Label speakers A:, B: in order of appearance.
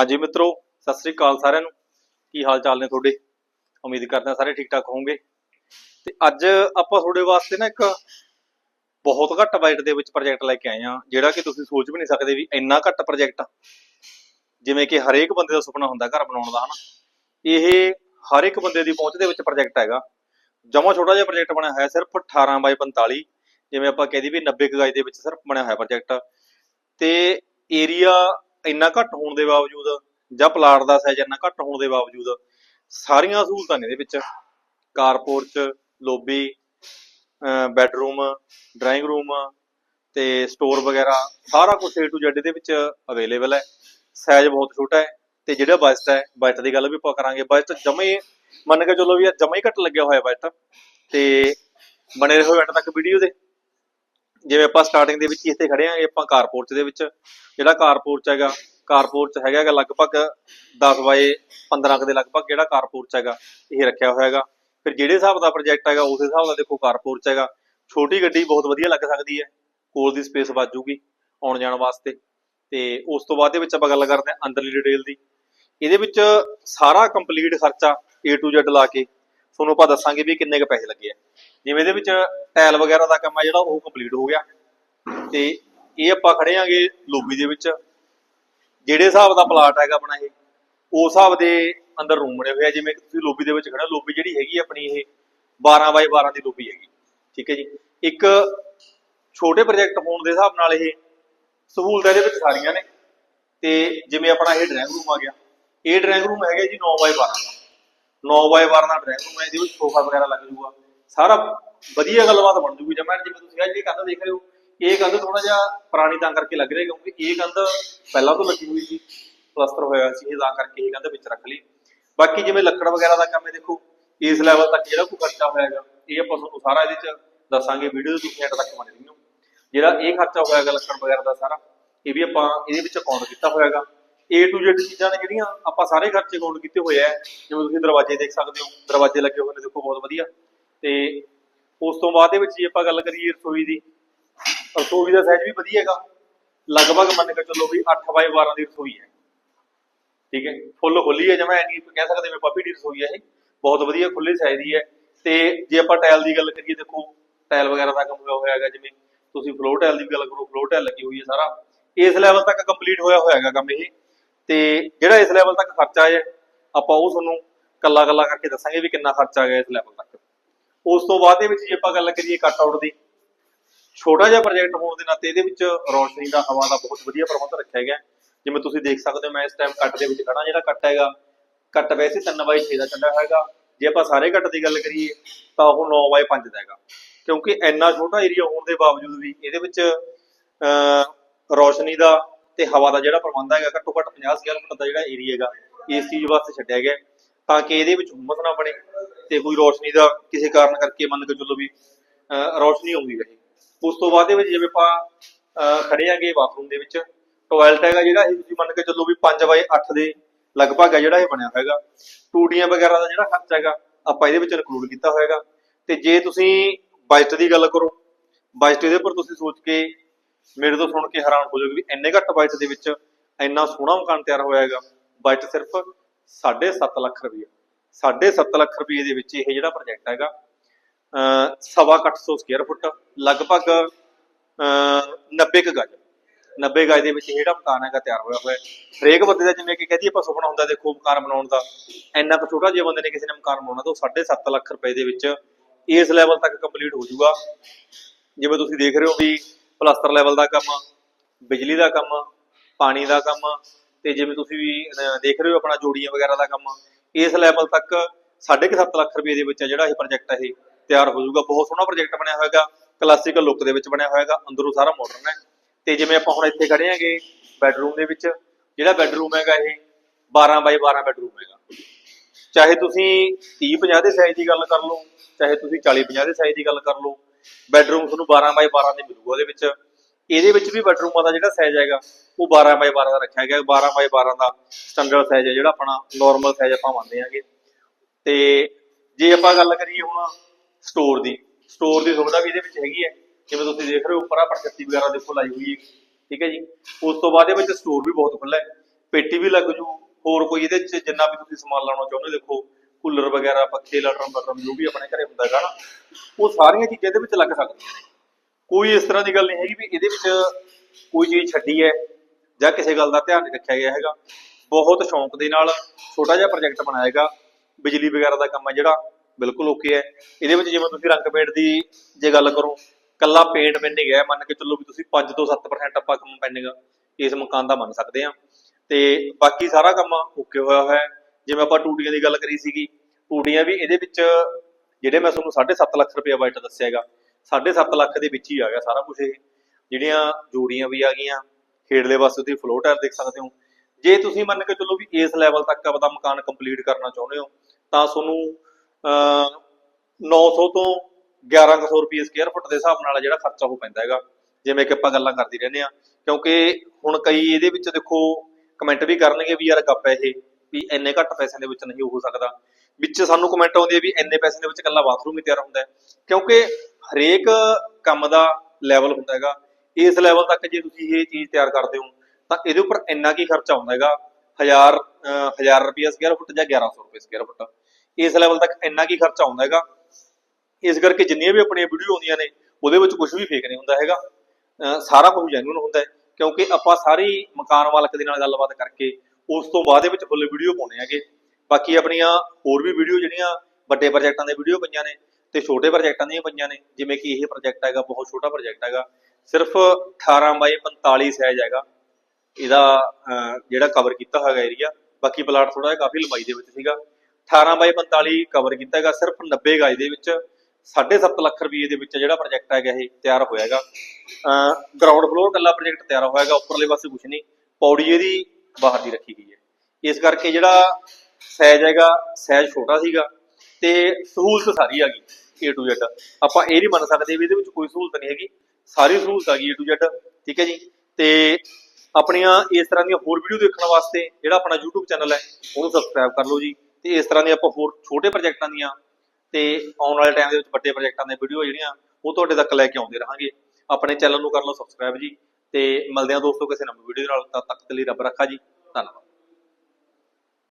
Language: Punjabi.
A: ਹਾਂਜੀ ਮਿੱਤਰੋ, ਸਤਿ ਸ੍ਰੀ ਅਕਾਲ ਸਾਰਿਆਂ ਨੂੰ। ਕੀ ਹਾਲ ਚਾਲ ਨੇ ਤੁਹਾਡੇ? ਉਮੀਦ ਕਰਦੇ ਸਾਰੇ ਠੀਕ ਠਾਕ ਹੋਵੋਗੇ। ਤੇ ਅੱਜ ਆਪਾਂ ਤੁਹਾਡੇ ਵਾਸਤੇ ਨਾ ਇੱਕ ਬਹੁਤ ਘੱਟ ਬਜਟ ਦੇ ਵਿੱਚ ਪ੍ਰੋਜੈਕਟ ਲੈ ਕੇ ਆਏ ਆ ਜਿਹੜਾ ਕਿ ਤੁਸੀਂ ਸੋਚ ਵੀ ਨਹੀਂ ਸਕਦੇ ਵੀ ਇੰਨਾ ਘੱਟ ਪ੍ਰੋਜੈਕਟ ਜਿਵੇਂ ਕਿ ਹਰੇਕ ਬੰਦੇ ਦਾ ਸੁਪਨਾ ਹੁੰਦਾ ਘਰ ਬਣਾਉਣ ਦਾ, ਹਨਾ? ਇਹ ਹਰ ਇੱਕ ਬੰਦੇ ਦੀ ਪਹੁੰਚ ਦੇ ਵਿੱਚ ਪ੍ਰੋਜੈਕਟ ਹੈਗਾ। ਜਮਾ ਛੋਟਾ ਜਿਹਾ ਪ੍ਰੋਜੈਕਟ ਬਣਿਆ ਹੋਇਆ ਸਿਰਫ 18 ਬਾਈ 45 ਜਿਵੇਂ ਆਪਾਂ ਕਹਿ ਦਈਏ ਵੀ 90 ਕੁ ਗਜ ਦੇ ਵਿੱਚ ਸਿਰਫ ਬਣਿਆ ਹੋਇਆ ਪ੍ਰੋਜੈਕਟ ਤੇ ਏਰੀਆ ਇੰਨਾ ਘੱਟ ਹੋਣ ਦੇ ਬਾਵਜੂਦ ਜਾਂ ਪਲਾਟ ਦਾ ਸਾਈਜ਼ ਇੰਨਾ ਘੱਟ ਹੋਣ ਦੇ ਬਾਵਜੂਦ ਸਾਰੀਆਂ ਸਹੂਲਤਾਂ ਨੇ ਇਹਦੇ ਵਿੱਚ। Car porch lobby bedroom drawing room ਤੇ ਸਟੋਰ ਵਗੈਰਾ, ਸਾਰਾ ਕੁਝ A to Z ਇਹਦੇ ਵਿੱਚ ਅਵੇਲੇਬਲ ਹੈ। ਸਾਈਜ਼ ਬਹੁਤ ਛੋਟਾ ਹੈ ਤੇ ਜਿਹੜਾ ਬਜਟ ਹੈ ਬਜਟ ਦੀ ਗੱਲ ਵੀ ਆਪਾਂ ਕਰਾਂਗੇ। ਬਜਟ ਜਮੇ ਮੰਨ ਕੇ ਚੱਲੋ ਵੀ ਇਹ ਜਮਾ ਹੀ ਘੱਟ ਲੱਗਿਆ ਹੋਇਆ ਬਜਟ ਤੇ ਬਣੇ ਰਹੋ ਐਂਡ ਤੱਕ ਵੀਡੀਓ ਦੇ। ਜਿਵੇਂ ਆਪਾਂ ਸਟਾਰਟਿੰਗ ਦੇ ਵਿੱਚ ਇੱਥੇ ਖੜੇ ਆਂ ਆਪਾਂ ਕਾਰਪੋਰਚ ਦੇ ਵਿੱਚ। ਜਿਹੜਾ ਕਾਰਪੋਰਚ ਹੈਗਾ ਕਾਰਪੋਰਚ ਹੈਗਾ ਹੈਗਾ ਲਗਭਗ 10 ਬਾਏ 15 ਕੁ ਦੇ ਲਗਭਗ ਜਿਹੜਾ ਕਾਰਪੋਰਚ ਹੈਗਾ, ਇਹ ਰੱਖਿਆ ਹੋਇਆ ਹੈਗਾ। ਫਿਰ ਜਿਹੜੇ ਹਿਸਾਬ ਦਾ ਪ੍ਰੋਜੈਕਟ ਹੈਗਾ, ਉਸੇ ਹਿਸਾਬ ਦਾ ਦੇਖੋ ਕਾਰਪੋਰਚ ਹੈਗਾ। ਛੋਟੀ ਗੱਡੀ ਬਹੁਤ ਵਧੀਆ ਲੱਗ ਸਕਦੀ ਹੈ, ਕੋਲ ਦੀ ਸਪੇਸ ਵੱਧ ਜੂਗੀ ਆਉਣ ਜਾਣ ਵਾਸਤੇ। ਤੇ ਉਸ ਤੋਂ ਬਾਅਦ ਦੇ ਵਿੱਚ ਆਪਾਂ ਗੱਲ ਕਰਦੇ ਹਾਂ ਅੰਦਰਲੀ ਡਿਟੇਲ ਦੀ। ਇਹਦੇ ਵਿੱਚ ਸਾਰਾ ਕੰਪਲੀਟ ਖਰਚਾ A to Z ਲਾ ਕੇ ਤੁਹਾਨੂੰ ਆਪਾਂ ਦੱਸਾਂਗੇ ਵੀ ਕਿੰਨੇ ਕੁ ਪੈਸੇ ਲੱਗੇ ਆ। ਜਿਵੇਂ ਇਹਦੇ ਵਿੱਚ ਟਾਇਲ ਵਗੈਰਾ ਦਾ ਕੰਮ ਆ, ਜਿਹੜਾ ਉਹ ਕੰਪਲੀਟ ਹੋ ਗਿਆ। ਤੇ ਇਹ ਆਪਾਂ ਖੜੇ ਆਂਗੇ ਲੋਬੀ ਦੇ ਵਿੱਚ। ਜਿਹੜੇ ਹਿਸਾਬ ਦਾ ਪਲਾਟ ਹੈਗਾ ਆਪਣਾ ਇਹ ਉਸ ਹਿਸਾਬ ਦੇ ਅੰਦਰ ਰੂਮ ਬਣੇ ਹੋਏ ਆ ਜਿਵੇਂ ਤੁਸੀਂ ਲੋਬੀ ਦੇ ਵਿੱਚ ਖੜੇ ਹੋ ਲੋਬੀ ਜਿਹੜੀ ਹੈਗੀ ਆਪਣੀ ਇਹ 12 ਬਾਈ 12 ਦੀ ਲੋਬੀ ਹੈਗੀ। ਠੀਕ ਹੈ ਜੀ। ਇੱਕ ਛੋਟੇ ਪ੍ਰੋਜੈਕਟ ਹੋਣ ਦੇ ਹਿਸਾਬ ਨਾਲ ਇਹ ਸਹੂਲਤਾਂ ਇਹਦੇ ਵਿੱਚ ਸਾਰੀਆਂ ਨੇ। ਤੇ ਜਿਵੇਂ ਆਪਣਾ ਇਹ ਡਰਾਇੰਗ ਰੂਮ ਆ ਗਿਆ। ਇਹ ਡਰਾਇੰਗ ਰੂਮ ਹੈਗਾ ਜੀ 9 ਬਾਈ 12 ਦਾ। 9 ਬਾਏ 12 ਦਾ ਡਰਾਇੰਗ ਰੂਮ ਹੈ ਇਹਦੇ ਵਿੱਚ ਸੋਫਾ ਵਗੈਰਾ ਲੱਗ ਜੂਗਾ ਸਾਰਾ ਵਧੀਆ ਗੱਲਬਾਤ ਬਣ ਜੂਗੀ। ਜਮੈਂ ਜਿਵੇਂ ਤੁਸੀਂ ਅੱਜ ਇਹ ਕੰਧ ਦੇਖ ਰਹੇ ਹੋ, ਇਹ ਕੰਧ ਥੋੜਾ ਜਿਹਾ ਪੁਰਾਣੀ ਤਾਂ ਕਰਕੇ ਲੱਗ ਰਹੀ ਕਿਉਂਕਿ ਇਹ ਕੰਧ ਪਹਿਲਾਂ ਤੋਂ ਲੱਗੀ ਹੋਈ ਸੀ, ਪਲਸਟਰ ਹੋਇਆ ਸੀ ਇਹ, ਤਾਂ ਕਰਕੇ ਇਹ ਕੰਧ ਵਿੱਚ ਰੱਖ ਲਈ। ਬਾਕੀ ਜਿਵੇਂ ਲੱਕੜ ਵਗੈਰਾ ਦਾ ਕੰਮ ਹੈ, ਦੇਖੋ, ਇਸ ਲੈਵਲ ਤੱਕ ਜਿਹੜਾ ਕੋਈ ਖਰਚਾ ਹੋਇਆਗਾ, ਇਹ ਆਪਾਂ ਤੁਹਾਨੂੰ ਸਾਰਾ ਇਹਦੇ ਚ ਦੱਸਾਂਗੇ ਵੀਡੀਓ ਦੇ ਤੁਸੀਂ ਐਂਡ ਤੱਕ ਬਣੇ ਰਹੀਓ ਜਿਹੜਾ ਇਹ ਖਰਚਾ ਹੋਇਆਗਾ ਲੱਕੜ ਵਗੈਰਾ ਦਾ ਸਾਰਾ, ਇਹ ਵੀ ਆਪਾਂ ਇਹਦੇ ਵਿੱਚ ਅਕਾਊਂਟ ਕੀਤਾ ਹੋਇਆਗਾ। A to Z ਚੀਜ਼ਾਂ ਨੇ ਜਿਹੜੀਆਂ ਆਪਾਂ ਸਾਰੇ ਖਰਚੇ ਕਾਊਂਟ ਕੀਤੇ ਹੋਏ ਆ। ਜਿਵੇਂ ਤੁਸੀਂ ਦਰਵਾਜ਼ੇ ਦੇਖ ਸਕਦੇ ਹੋ, ਦਰਵਾਜ਼ੇ ਲੱਗੇ ਹੋਏ ਨੇ, ਦੇਖੋ ਬਹੁਤ ਵਧੀਆ। ਤੇ ਉਸ ਤੋਂ ਬਾਅਦ ਦੇ ਵਿੱਚ ਜੇ ਆਪਾਂ ਗੱਲ ਕਰੀਏ ਰਸੋਈ ਦੀ, ਰਸੋਈ ਦਾ ਸਾਈਜ਼ ਵੀ ਵਧੀਆ ਹੈਗਾ। ਲਗਭਗ ਮੰਨ ਕੇ ਚੱਲੋ ਵੀ 8 ਬਾਈ 12 ਦੀ ਰਸੋਈ ਹੈ। ਠੀਕ ਹੈ? ਫੁੱਲ ਖੁੱਲੀ ਹੈ ਜਿਵੇਂ ਨਹੀਂ ਕਹਿ ਸਕਦੇ ਵੀ ਪਾਪੀ ਦੀ ਰਸੋਈ ਹੈ ਇਹ। ਬਹੁਤ ਵਧੀਆ ਖੁੱਲੇ ਸਾਈਜ਼ ਦੀ ਹੈ। ਤੇ ਜੇ ਆਪਾਂ ਟਾਇਲ ਦੀ ਗੱਲ ਕਰੀਏ, ਦੇਖੋ ਟਾਇਲ ਵਗੈਰਾ ਦਾ ਕੰਮ ਹੋਇਆ ਹੋਇਆ ਹੈਗਾ, ਜਿਵੇਂ ਤੁਸੀਂ ਫਲੋਰ ਟਾਇਲ ਦੀ ਗੱਲ ਕਰੋ ਫਲੋਰ ਟਾਇਲ ਲੱਗੀ ਹੋਈ ਹੈ ਸਾਰਾ। ਇਸ ਲੈਵਲ ਤੱਕ ਕੰਪਲੀਟ ਹੋਇਆ ਹੋਇਆ ਹੈਗਾ ਕੰਮ ਇਹ। ਤੇ ਜਿਹੜਾ ਇਸ ਲੈਵਲ ਤੱਕ ਖਰਚਾ ਹੈ ਆਪਾਂ ਉਹ ਤੁਹਾਨੂੰ ਕੱਲਾ ਕੱਲਾ ਕਰਕੇ ਦੱਸਾਂਗੇ ਵੀ ਕਿੰਨਾ ਖਰਚਾ ਆ ਗਿਆ ਇਸ ਲੈਵਲ ਤੱਕ। ਉਸ ਤੋਂ ਬਾਅਦ ਦੇ ਵਿੱਚ ਜੇ ਆਪਾਂ ਗੱਲ ਕਰੀਏ ਕੱਟ ਆਊਟ ਦੀ, ਛੋਟਾ ਜਿਹਾ ਪ੍ਰੋਜੈਕਟ ਹੋਣ ਦੇ ਨਾਤੇ ਇਹਦੇ ਵਿੱਚ ਰੌਸ਼ਨੀ ਦਾ, ਹਵਾ ਦਾ ਬਹੁਤ ਵਧੀਆ ਪ੍ਰਬੰਧ ਰੱਖਿਆ ਗਿਆ। ਜਿਵੇਂ ਤੁਸੀਂ ਦੇਖ ਸਕਦੇ ਹੋ, ਮੈਂ ਇਸ ਟਾਈਮ ਕੱਟ ਦੇ ਵਿੱਚ ਖੜਾ ਜਿਹੜਾ ਕੱਟ ਹੈਗਾ ਕੱਟ ਵੈਸੇ 3 ਬਾਈ 6 ਦਾ ਚੱਲਿਆ ਹੈਗਾ। ਜੇ ਆਪਾਂ ਸਾਰੇ ਕੱਟ ਦੀ ਗੱਲ ਕਰੀਏ, ਤਾਂ ਉਹ 9 ਬਾਈ 5 ਦਾ ਹੈਗਾ। ਕਿਉਂਕਿ ਇੰਨਾ ਛੋਟਾ ਏਰੀਆ ਹੋਣ ਦੇ ਬਾਵਜੂਦ ਵੀ ਇਹਦੇ ਵਿੱਚ, ਅਹ ਰੌਸ਼ਨੀ ਦਾ ਤੇ ਹਵਾ ਦਾ ਜਿਹੜਾ ਪ੍ਰਬੰਧ ਹੈਗਾ ਘੱਟੋ ਘੱਟ 50 ਸਕੁਅਰ ਫੁੱਟ ਦਾ ਜਿਹੜਾ ਏਰੀਆ ਹੈਗਾ, ਇਸ ਚੀਜ਼ ਵਾਸਤੇ ਛੱਡਿਆ ਗਿਆ ਤਾਂ ਕਿ ਇਹਦੇ ਵਿੱਚ ਹੁਮਸ ਨਾ ਬਣੇ ਤੇ ਕੋਈ ਰੋਸ਼ਨੀ ਦਾ ਕਿਸੇ ਕਾਰਨ ਕਰਕੇ ਮੰਨ ਕੇ ਚੱਲੋ ਵੀ, ਅਹ ਆਉਂਦੀ ਰਹੇ। ਉਸ ਤੋਂ ਬਾਅਦ ਦੇ ਵਿੱਚ ਜਿਵੇਂ ਆਪਾਂ ਖੜੇ ਆਂਗੇ ਬਾਥਰੂਮ ਦੇ ਵਿੱਚ ਟਾਇਲਟ ਹੈਗਾ ਜਿਹੜਾ ਇਹ ਤੁਸੀਂ ਮੰਨ ਕੇ ਚੱਲੋ ਵੀ 5 ਬਾਈ 8 ਦੇ ਲਗਭਗ ਹੈ ਜਿਹੜਾ ਇਹ ਬਣਿਆ ਹੋਏਗਾ। ਟੂਟੀਆਂ ਵਗੈਰਾ ਦਾ ਜਿਹੜਾ ਖਰਚਾ ਹੈਗਾ, ਆਪਾਂ ਇਹਦੇ ਵਿੱਚ ਇਨਕਲੂਡ ਕੀਤਾ ਹੋਏਗਾ। ਤੇ ਜੇ ਤੁਸੀਂ ਬਜਟ ਦੀ ਗੱਲ ਕਰੋ, ਬਜਟ ਦੇ ਉੱਪਰ ਤੁਸੀਂ ਸੋਚ ਕੇ ਮੇਰੇ ਤੋਂ ਸੁਣ ਕੇ ਹੈਰਾਨ ਹੋ ਜਾਓਗੇ ਵੀ ਇੰਨੇ ਘੱਟ ਬਜਟ ਦੇ ਵਿੱਚ ਇੰਨਾ ਸੋਹਣਾ ਮਕਾਨ ਤਿਆਰ ਹੋਇਆ ਹੈਗਾ। ਬਜਟ ਸਿਰਫ 7.5 ਲੱਖ ਰੁਪਏ 7.5 ਲੱਖ ਰੁਪਏ ਦੇ ਵਿੱਚ ਇਹ ਜਿਹੜਾ ਪ੍ਰੋਜੈਕਟ ਹੈਗਾ ਸਵਾ ਕੁ ਅੱਠ ਸੌ ਸਕੁਅਰ ਫੁੱਟ ਲਗਭਗ 90 ਕੁ ਗਜ। 90 ਗਜ ਦੇ ਵਿੱਚ ਇਹ ਜਿਹੜਾ ਮਕਾਨ ਹੈਗਾ ਤਿਆਰ ਹੋਇਆ ਹੋਇਆ ਹਰੇਕ ਬੰਦੇ ਦਾ ਜਿਵੇਂ ਕਿ ਕਹਦੀ ਆਪਾਂ ਸੁਪਨਾ ਹੁੰਦਾ ਦੇਖੋ ਮਕਾਨ ਬਣਾਉਣ ਦਾ। ਇੰਨਾ ਕੁ ਛੋਟਾ ਜਿਹਾ ਬੰਦੇ ਨੇ ਕਿਸੇ ਨੇ ਮਕਾਨ ਬਣਾਉਣਾ ਤਾਂ ਉਹ 7.5 ਲੱਖ ਰੁਪਏ ਦੇ ਵਿੱਚ ਇਸ ਲੈਵਲ ਤੱਕ ਕੰਪਲੀਟ ਹੋ ਜਾਊਗਾ। ਜਿਵੇਂ ਤੁਸੀਂ ਦੇਖ ਰਹੇ ਹੋ ਵੀ ਪਲਸਤਰ ਲੈਵਲ ਦਾ ਕੰਮ, ਬਿਜਲੀ ਦਾ ਕੰਮ, ਪਾਣੀ ਦਾ ਕੰਮ ਤੇ ਜਿਵੇਂ ਤੁਸੀਂ ਵੀ ਦੇਖ ਰਹੇ ਹੋ ਆਪਣਾ ਜੋੜੀਆਂ ਵਗੈਰਾ ਦਾ ਕੰਮ, ਇਸ ਲੈਵਲ ਤੱਕ 7.5 ਲੱਖ ਰੁਪਏ ਦੇ ਵਿੱਚ ਜਿਹੜਾ ਇਹ ਪ੍ਰੋਜੈਕਟ ਇਹ ਤਿਆਰ ਹੋ ਜਾਊਗਾ। ਬਹੁਤ ਸੋਹਣਾ ਪ੍ਰੋਜੈਕਟ ਬਣਿਆ ਹੋਏਗਾ ਕਲਾਸੀਕਲ ਲੁੱਕ ਦੇ ਵਿੱਚ ਬਣਿਆ ਹੋਏਗਾ ਅੰਦਰੋਂ ਸਾਰਾ ਮਾਡਰਨ ਹੈ। ਤੇ ਜਿਵੇਂ ਆਪਾਂ ਹੁਣ ਇੱਥੇ ਖੜੇ ਆਂਗੇ ਬੈੱਡਰੂਮ ਦੇ ਵਿੱਚ, ਜਿਹੜਾ ਬੈੱਡਰੂਮ ਹੈਗਾ ਇਹ 12 ਬਾਈ 12 ਬੈੱਡਰੂਮ ਹੈਗਾ। ਚਾਹੇ ਤੁਸੀਂ 30 50 ਦੇ ਸਾਈਜ਼ ਦੀ ਗੱਲ ਕਰ ਲਓ, ਚਾਹੇ ਤੁਸੀਂ 40 50 ਦੇ ਸਾਈਜ਼ ਦੀ ਗੱਲ ਕਰ ਲਓ ਬੈੱਡਰੂਮ ਤੁਹਾਨੂੰ 12 ਬਾਈ 12 ਦੇ ਮਿਲੂਗਾ ਉਹਦੇ ਵਿੱਚ। ਇਹਦੇ ਵਿੱਚ ਵੀ ਬੈੱਡਰੂਮਾਂ ਦਾ ਜਿਹੜਾ ਸਾਈਜ਼ ਹੈਗਾ ਉਹ 12 ਬਾਈ 12 ਦਾ ਰੱਖਿਆ ਗਿਆ। 12 ਬਾਈ 12 ਦਾ ਸਟੈਂਡਰਡ ਸਾਈਜ਼ ਹੈ ਜਿਹੜਾ ਆਪਣਾ ਨਾਰਮਲ ਸਾਈਜ਼ ਆਪਾਂ ਮੰਨਦੇ ਹਾਂਗੇ। ਤੇ ਜੇ ਆਪਾਂ ਗੱਲ ਕਰੀਏ ਹੁਣ ਸਟੋਰ ਦੀ ਸਟੋਰ ਦੀ ਸੁਵਿਧਾ ਵੀ ਇਹਦੇ ਵਿੱਚ ਹੈਗੀ ਹੈ। ਜਿਵੇਂ ਤੁਸੀਂ ਦੇਖ ਰਹੇ ਹੋ ਉੱਪਰ ਆ ਪ੍ਰਸ਼ਤੀ ਵਗੈਰਾ ਦੇਖੋ ਲਾਈ ਹੋਈ ਹੈ। ਠੀਕ ਹੈ ਜੀ। ਉਸ ਤੋਂ ਬਾਅਦ ਦੇ ਵਿੱਚ ਸਟੋਰ ਵੀ ਬਹੁਤ ਖੁੱਲ੍ਹਾ ਹੈ। ਪੇਟੀ ਵੀ ਲੱਗ ਜੂ। ਹੋਰ ਕੋਈ ਇਹਦੇ ਵਿੱਚ ਜਿੰਨਾ ਵੀ ਤੁਸੀਂ ਸਮਾਨ ਲਾਉਣਾ ਚਾਹੁੰਦੇ ਹੋ, ਦੇਖੋ। ਕੂਲਰ ਵਗੈਰਾ, ਪੱਖੇ ਲਟਰਮ ਬਟਰਮ ਜੋ ਵੀ ਆਪਣੇ ਘਰੇ ਹੁੰਦਾ ਹੈਗਾ ਨਾ, ਉਹ ਸਾਰੀਆਂ ਚੀਜ਼ਾਂ ਇਹਦੇ ਵਿੱਚ ਲੱਗ ਸਕਦੀਆਂ ਨੇ। ਕੋਈ ਇਸ ਤਰ੍ਹਾਂ ਦੀ ਗੱਲ ਨਹੀਂ ਹੈਗੀ ਵੀ ਇਹਦੇ ਵਿੱਚ ਕੋਈ ਚੀਜ਼ ਛੱਡੀ ਹੈ ਜਾਂ ਕਿਸੇ ਗੱਲ ਦਾ ਧਿਆਨ ਨਹੀਂ ਰੱਖਿਆ ਗਿਆ ਹੈਗਾ। ਬਹੁਤ ਸ਼ੌਂਕ ਦੇ ਨਾਲ ਛੋਟਾ ਜਿਹਾ ਪ੍ਰੋਜੈਕਟ ਬਣਾਇਆ ਹੈਗਾ ਬਿਜਲੀ ਵਗੈਰਾ ਦਾ ਕੰਮ ਹੈ ਜਿਹੜਾ, ਬਿਲਕੁਲ ਓਕੇ ਹੈ। ਇਹਦੇ ਵਿੱਚ ਜਿਵੇਂ ਤੁਸੀਂ ਰੰਗ ਪੇਂਟ ਦੀ ਜੇ ਗੱਲ ਕਰੋ, ਕੱਲਾ ਪੇਂਟ ਪੈਂਡਿੰਗ ਹੈ ਮੰਨ ਕੇ ਚੱਲੋ ਵੀ ਤੁਸੀਂ 5 ਤੋਂ 7% ਆਪਾਂ ਕੰਮ ਪੈਂਡਿੰਗ ਇਸ ਮਕਾਨ ਦਾ ਮੰਨ ਸਕਦੇ ਆ ਤੇ ਬਾਕੀ ਸਾਰਾ ਕੰਮ ਓਕੇ ਹੋਇਆ ਹੋਇਆ ਹੈ। ਜਿਵੇਂ ਆਪਾਂ ਟੂਟੀਆਂ ਦੀ ਗੱਲ ਕਰੀ ਸੀਗੀ, ਟੂਟੀਆਂ ਵੀ ਇਹਦੇ ਵਿੱਚ ਜਿਹੜੇ ਮੈਂ ਤੁਹਾਨੂੰ 7.5 ਲੱਖ ਰੁਪਏ ਬਜਟ ਦੱਸਿਆ ਹੈਗਾ 7.5 ਲੱਖ ਦੇ ਵਿੱਚ ਹੀ ਆ ਗਿਆ ਸਾਰਾ ਕੁਝ ਇਹ। ਜਿਹੜੀਆਂ ਜੋੜੀਆਂ ਵੀ ਆ ਗਈਆਂ ਖੇਡਲੇ ਵਾਸਤੇ ਤੁਸੀਂ ਫਲੋਰ ਟਾਇਰ ਦੇਖ ਸਕਦੇ ਹੋ। ਜੇ ਤੁਸੀਂ ਮੰਨ ਕੇ ਚੱਲੋ ਵੀ ਇਸ ਲੈਵਲ ਤੱਕ ਆਪਦਾ ਮਕਾਨ ਕੰਪਲੀਟ ਕਰਨਾ ਚਾਹੁੰਦੇ ਹੋ, ਤਾਂ ਤੁਹਾਨੂੰ, ਅਹ 900 ਤੋਂ 1100 ਰੁਪਏ ਸਕੁਅਰ ਫੁੱਟ ਦੇ ਹਿਸਾਬ ਨਾਲ ਜਿਹੜਾ ਖਰਚਾ ਹੋ ਪੈਂਦਾ ਹੈਗਾ, ਜਿਵੇਂ ਕਿ ਆਪਾਂ ਗੱਲਾਂ ਕਰਦੇ ਰਹਿੰਦੇ ਆ ਕਿਉਂਕਿ ਹੁਣ ਕਈ ਇਹਦੇ ਵਿੱਚ ਦੇਖੋ ਕਮੈਂਟ ਵੀ ਕਰਨਗੇ ਵੀ ਯਾਰ ਗੱਪ ਹੈ ਇਹ। ਵੀ ਇੰਨੇ ਘੱਟ ਪੈਸਿਆਂ ਦੇ ਵਿੱਚ ਨਹੀਂ ਹੋ ਸਕਦਾ। ਵਿੱਚ ਸਾਨੂੰ ਕਮੈਂਟ ਆਉਂਦੇ ਆ ਵੀ ਇੰਨੇ ਪੈਸਿਆਂ ਦੇ ਵਿੱਚ ਇਕੱਲਾ ਬਾਥਰੂਮ ਹੀ ਤਿਆਰ ਹੁੰਦਾ ਹੈ। ਕਿਉਂਕਿ ਹਰੇਕ ਕੰਮ ਦਾ ਲੈਵਲ ਹੁੰਦਾ ਹੈਗਾ। ਇਸ ਲੈਵਲ ਤੱਕ ਜੇ ਤੁਸੀਂ ਇਹ ਚੀਜ਼ ਤਿਆਰ ਕਰਦੇ ਹੋ, ਤਾਂ ਇਹਦੇ ਉੱਪਰ ਇੰਨਾ ਕੀ ਖਰਚਾ ਹੁੰਦਾ ਹੈਗਾ? 1000 1000 ਰੁਪਏ ਸਕੁਅਰ ਫੁੱਟ ਜਾਂ 1100 ਰੁਪਏ ਸਕੁਅਰ ਫੁੱਟ ਇਸ ਲੈਵਲ ਤੱਕ ਇੰਨਾ ਕੀ ਖਰਚਾ ਹੁੰਦਾ ਹੈਗਾ? ਇਸ ਕਰਕੇ ਜਿੰਨੀਆਂ ਵੀ ਆਪਣੀਆਂ ਵੀਡੀਓ ਆਉਂਦੀਆਂ ਨੇ, ਉਹਦੇ ਵਿੱਚ ਕੁਝ ਵੀ ਫੇਕ ਨਹੀਂ ਹੁੰਦਾ ਹੈਗਾ। ਅਹ ਸਾਰਾ ਕੁਝ ਜੈਨੂਇਨ ਹੁੰਦਾ ਹੈ। ਕਿਉਂਕਿ ਆਪਾਂ ਸਾਰੀ ਮਕਾਨ ਮਾਲਕ ਦੇ ਨਾਲ ਗੱਲਬਾਤ ਕਰਕੇ ਉਸ ਤੋਂ ਬਾਅਦ ਦੇ ਵਿੱਚ ਫੁੱਲ ਵੀਡੀਓ ਪਾਉਣੇ ਹੈਗੇ। ਬਾਕੀ ਆਪਣੀਆਂ ਹੋਰ ਵੀ ਵੀਡੀਓ ਜਿਹੜੀਆਂ ਵੱਡੇ ਪ੍ਰੋਜੈਕਟਾਂ ਦੇ ਵੀਡੀਓ ਪਈਆਂ ਨੇ ਤੇ ਛੋਟੇ ਪ੍ਰੋਜੈਕਟਾਂ ਦੀਆਂ ਪਈਆਂ ਨੇ, ਜਿਵੇਂ ਕਿ ਇਹ ਪ੍ਰੋਜੈਕਟ ਹੈਗਾ, ਬਹੁਤ ਛੋਟਾ ਪ੍ਰੋਜੈਕਟ ਹੈਗਾ। ਸਿਰਫ 18 ਬਾਈ 45 ਸਾਈਜ਼ ਹੈਗਾ। ਇਹਦਾ ਜਿਹੜਾ ਕਵਰ ਕੀਤਾ ਹੋਇਆ ਏਰੀਆ ਬਾਕੀ ਪਲਾਟ ਥੋੜਾ ਜਿਹਾ ਕਾਫੀ ਲੰਬਾਈ ਦੇ ਵਿੱਚ ਸੀਗਾ। 18 ਬਾਈ 45 ਕਵਰ ਕੀਤਾ ਹੈਗਾ, ਸਿਰਫ 90 ਗਜ ਦੇ ਵਿੱਚ 7.5 ਲੱਖ ਰੁਪਏ ਦੇ ਵਿੱਚ ਜਿਹੜਾ ਪ੍ਰੋਜੈਕਟ ਹੈਗਾ ਇਹ ਤਿਆਰ ਹੋਇਆ ਹੈਗਾ। ਗਰਾਊਂਡ ਫਲੋਰ ਕੱਲਾ ਪ੍ਰੋਜੈਕਟ ਤਿਆਰ ਹੋਇਆ ਹੈਗਾ, ਉੱਪਰਲੇ ਪਾਸੇ ਕੁਝ ਨਹੀਂ। ਪੌੜੀ ਇਹਦੀ ਬਾਹਰ ਦੀ ਰੱਖੀ ਗਈ ਹੈ। ਇਸ ਕਰਕੇ ਜਿਹੜਾ ਸਾਈਜ਼ ਹੈਗਾ ਸਾਈਜ਼ ਛੋਟਾ ਸੀਗਾ ਤੇ ਸਹੂਲਤ ਸਾਰੀ ਆ ਗਈ A to Z ਆਪਾਂ ਇਹ ਨਹੀਂ ਮੰਨ ਸਕਦੇ ਵੀ ਇਹਦੇ ਵਿੱਚ ਕੋਈ ਸਹੂਲਤ ਨਹੀਂ ਹੈਗੀ। ਸਾਰੀ ਸਹੂਲਤ ਆ ਗਈ A to Z, ਠੀਕ ਹੈ ਜੀ? ਤੇ ਆਪਣੀਆਂ ਇਸ ਤਰ੍ਹਾਂ ਦੀਆਂ ਹੋਰ ਵੀਡੀਓ ਦੇਖਣ ਵਾਸਤੇ ਜਿਹੜਾ ਆਪਣਾ YouTube ਚੈਨਲ ਹੈ, ਉਹਨੂੰ ਸਬਸਕ੍ਰਾਈਬ ਕਰ ਲਓ ਜੀ। ਤੇ ਇਸ ਤਰ੍ਹਾਂ ਦੀਆਂ ਆਪਾਂ ਹੋਰ ਛੋਟੇ ਪ੍ਰੋਜੈਕਟਾਂ ਦੀਆਂ ਤੇ ਆਉਣ ਵਾਲੇ ਟਾਈਮ ਦੇ ਵਿੱਚ ਵੱਡੇ ਪ੍ਰੋਜੈਕਟਾਂ ਦੀਆਂ ਵੀਡੀਓ ਜਿਹੜੀਆਂ, ਉਹ ਤੁਹਾਡੇ ਤੱਕ ਲੈ ਕੇ ਆਉਂਦੇ ਰਹਾਂਗੇ। ਆਪਣੇ ਚੈਨਲ ਨੂੰ ਕਰ ਲਓ ਸਬਸਕ੍ਰਾਈਬ ਜੀ। ਤੇ ਮਿਲਦੇ ਹਾਂ ਦੋਸਤੋ ਕਿਸੇ ਨਵੀਂ ਵੀਡੀਓ ਨਾਲ, ਤਦ ਤੱਕ ਲਈ ਰੱਬ ਰੱਖਾ ਜੀ, ਧੰਨਵਾਦ।